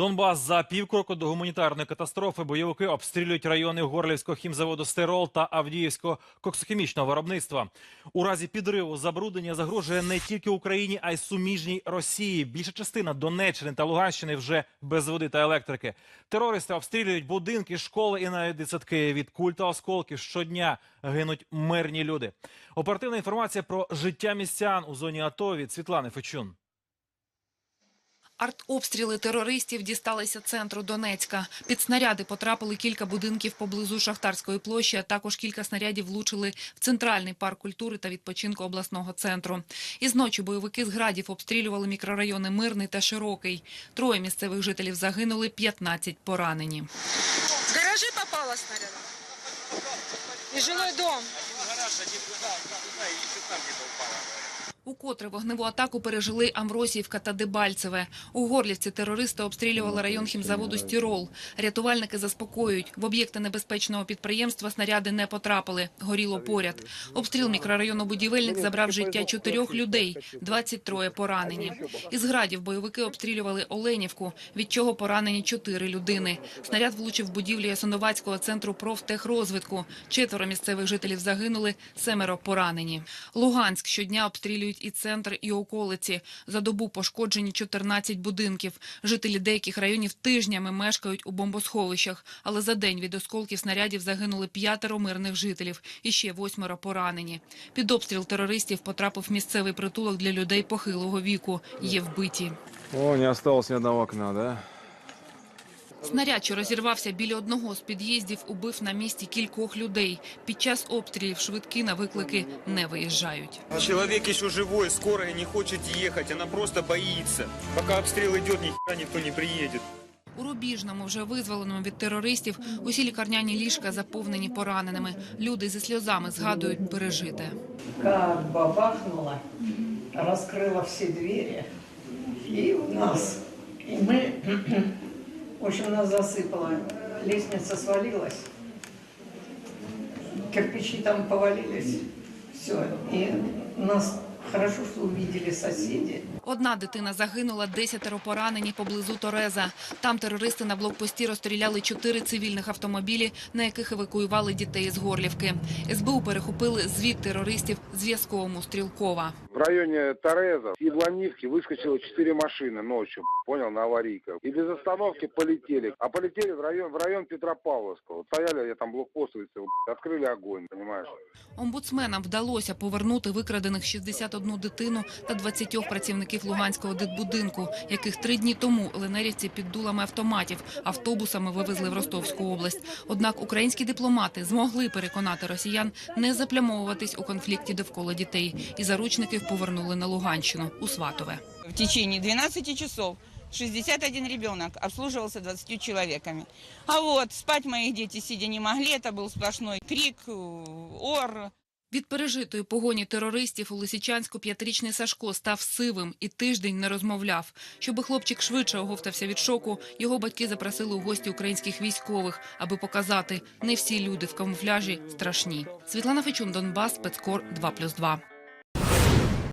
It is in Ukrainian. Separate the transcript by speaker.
Speaker 1: Донбас за півкроку до гуманітарної катастрофи бойовики обстрілюють райони Горлівського хімзаводу Стерол та Авдіївського коксохімічного виробництва. У разі підриву забруднення загрожує не тільки Україні, а й суміжній Росії. Більша частина Донеччини та Луганщини вже без води та електрики. Терористи обстрілюють будинки, школи і навіть дитсадки. Від куль та осколків щодня гинуть мирні люди. Оперативна інформація про життя містян у зоні АТО від Світлани Фечун.
Speaker 2: Артобстріли терористів дісталися центру Донецька. Під снаряди потрапили кілька будинків поблизу Шахтарської площі, а також кілька снарядів влучили в центральний парк культури та відпочинку обласного центру. Із ночі бойовики з градів обстрілювали мікрорайони Мирний та Широкий. Троє місцевих жителів загинули, 15 поранені.
Speaker 3: В гаражи попала снаряд. И жилой дом.
Speaker 2: Укотре вогневу атаку пережили Амвросіївка та Дебальцеве. У Горлівці терористи обстрілювали район хімзаводу «Стірол». Рятувальники заспокоюють, в об'єкти небезпечного підприємства снаряди не потрапили, горіло поряд. Обстріл мікрорайону «Будівельник» забрав життя чотирьох людей, 23 поранені. Із градів бойовики обстрілювали Оленівку, від чого поранені чотири людини. Снаряд влучив в будівлі Ясиновацького центру профтехрозвитку. Четверо місцевих жителів загинули, семеро поранені. Луганськ щодня обстрілюють і центр, і околиці. За добу пошкоджені 14 будинків. Жителі деяких районів тижнями мешкають у бомбосховищах. Але за день від осколків снарядів загинули п'ятеро мирних жителів. І ще восьмеро поранені. Під обстріл терористів потрапив місцевий притулок для людей похилого віку. Є вбиті.
Speaker 4: О, не осталось ни одного окна, да?
Speaker 2: Снаряд, що розірвався біля одного з під'їздів, убив на місці кількох людей. Під час обстрілів швидкі на виклики не виїжджають.
Speaker 5: Человек еще живой, скорая не хочет ехать, она просто боится. Пока обстрел идет, ни хера никто не приедет.
Speaker 2: У Рубіжному, вже визволеному від терористів, усі лікарняні ліжка заповнені пораненими. Люди зі сльозами згадують пережите.
Speaker 6: как бабахнуло, раскрыла все двери, и у нас, и мы, в общем, нас засыпало, лестница свалилась, кирпичи там повалились, все, и нас хорошо, что увидели соседи,
Speaker 2: Одна дитина загинула, десятеро поранені поблизу Тореза. Там терористи на блокпості розстріляли чотири цивільних автомобілі, на яких евакуювали дітей з Горлівки. СБУ перехопили звід терористів зв'язковому Стрілкова.
Speaker 7: В районе Тореза из Ланивки выскочило четыре машины ночью, понял, на аварийках. И без остановки полетели. А полетели в район, в район Петропавловского. Вот Стояли, я там блокпост выставил, открыли огонь, понимаешь.
Speaker 2: Омбудсменам вдалося повернути викрадених 61 дитину та 20 працівників Луганського дитбудинку, яких три дні тому ленерівці під дулами автоматів автобусами вивезли в Ростовську область. Однак українські дипломати змогли переконати росіян не заплямовуватись у конфлікті довкола дітей, і заручників повернули на Луганщину у Сватове.
Speaker 8: В течение 12 часов 61 ребенок обслуживался 20 человеками. А вот спать моих дети сидя не могли, это был сплошной крик, э, ор.
Speaker 2: Від пережитої погоні терористів у Лисичанську п'ятирічний Сашко став сивим і тиждень не розмовляв. Щоби хлопчик швидше оговтався від шоку, його батьки запросили у гості українських військових, аби показати, не всі люди в камуфляжі страшні. Світлана Фечун, Донбас, спецкор 2+,2.